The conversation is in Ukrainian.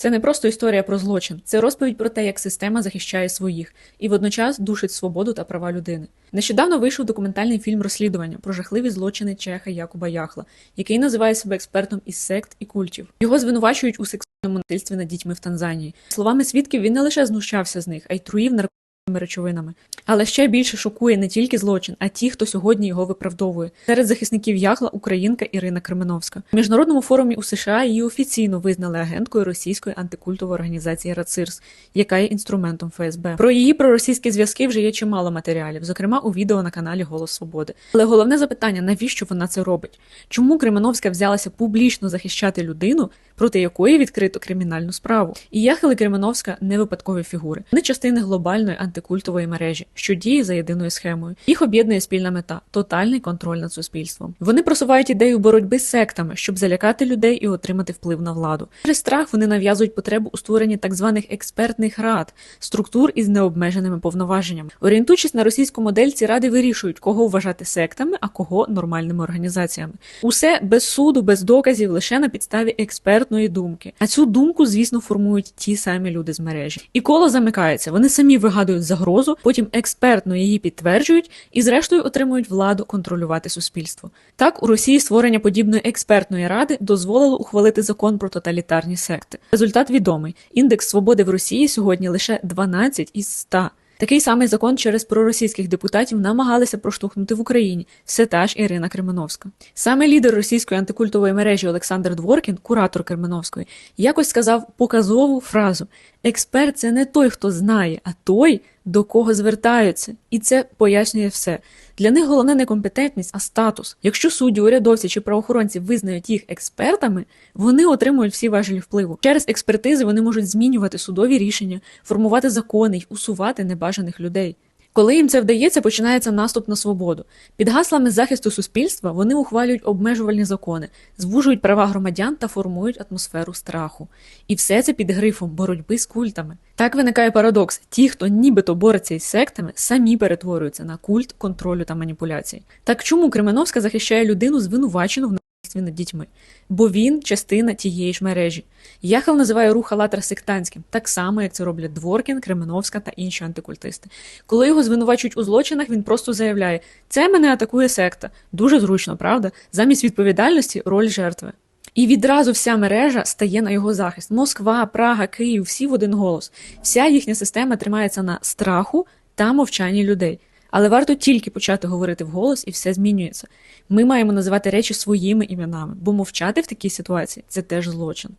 Це не просто історія про злочин, це розповідь про те, як система захищає своїх і водночас душить свободу та права людини. Нещодавно вийшов документальний фільм розслідування про жахливі злочини Чеха Якуба Яхла, який називає себе експертом із сект і культів. Його звинувачують у сексуальному насильстві над дітьми в Танзанії. Словами свідків, він не лише знущався з них, а й труїв наркотичними речовинами. Але ще більше шокує не тільки злочин, а ті, хто сьогодні його виправдовує. Серед захисників Яхла українка Ірина Кременовська. В міжнародному форумі у США її офіційно визнали агенткою російської антикультової організації РАЦИРС, яка є інструментом ФСБ. Про її проросійські зв'язки вже є чимало матеріалів, зокрема у відео на каналі Голос Свободи. Але головне запитання: навіщо вона це робить? Чому Кременовська взялася публічно захищати людину, проти якої відкрито кримінальну справу? І Яхел і Кременовська не випадкові фігури. Вони частини глобальної антикультової мережі, що діє за єдиною схемою. Їх об'єднує спільна мета тотальний контроль над суспільством. Вони просувають ідею боротьби з сектами, щоб залякати людей і отримати вплив на владу. Через страх вони нав'язують потребу у створенні так званих експертних рад, структур із необмеженими повноваженнями. Орієнтуючись на російську модель, ці ради вирішують, кого вважати сектами, а кого нормальними організаціями. Усе без суду, без доказів, лише на підставі експертної думки. А цю думку, звісно, формують ті самі люди з мережі. І коло замикається. Вони самі вигадують загрозу, потім експертно її підтверджують і, зрештою, отримують владу контролювати суспільство. Так, у Росії створення подібної експертної ради дозволило ухвалити закон про тоталітарні секти. Результат відомий: індекс свободи в Росії сьогодні лише 12 із 100. Такий самий закон через проросійських депутатів намагалися проштовхнути в Україні все та ж Ірина Кременовська. Саме лідер російської антикультової мережі Олександр Дворкін, куратор Кременовської, якось сказав показову фразу: експерт це не той, хто знає, а той, до кого звертаються. І це пояснює все. Для них головне не компетентність, а статус. Якщо судді, урядовці чи правоохоронці визнають їх експертами, вони отримують всі важелі впливу. Через експертизи вони можуть змінювати судові рішення, формувати закони й усувати небажаних людей. Коли їм це вдається, починається наступ на свободу. Під гаслами захисту суспільства вони ухвалюють обмежувальні закони, звужують права громадян та формують атмосферу страху. І все це під грифом боротьби з культами. Так виникає парадокс: ті, хто нібито бореться із сектами, самі перетворюються на культ контролю та маніпуляцій. Так чому Кременовська захищає людину, звинувачену в насильстві над дітьми? Бо він частина тієї ж мережі. Яхал називає рух «АЛЛАТРА» сектантським, так само, як це роблять Дворкін, Кременовська та інші антикультисти. Коли його звинувачують у злочинах, він просто заявляє: це мене атакує секта. Дуже зручно, правда? Замість відповідальності роль жертви. І відразу вся мережа стає на його захист. Москва, Прага, Київ, всі в один голос. Вся їхня система тримається на страху та мовчанні людей. Але варто тільки почати говорити вголос, і все змінюється. Ми маємо називати речі своїми іменами, бо мовчати в такій ситуації це теж злочин.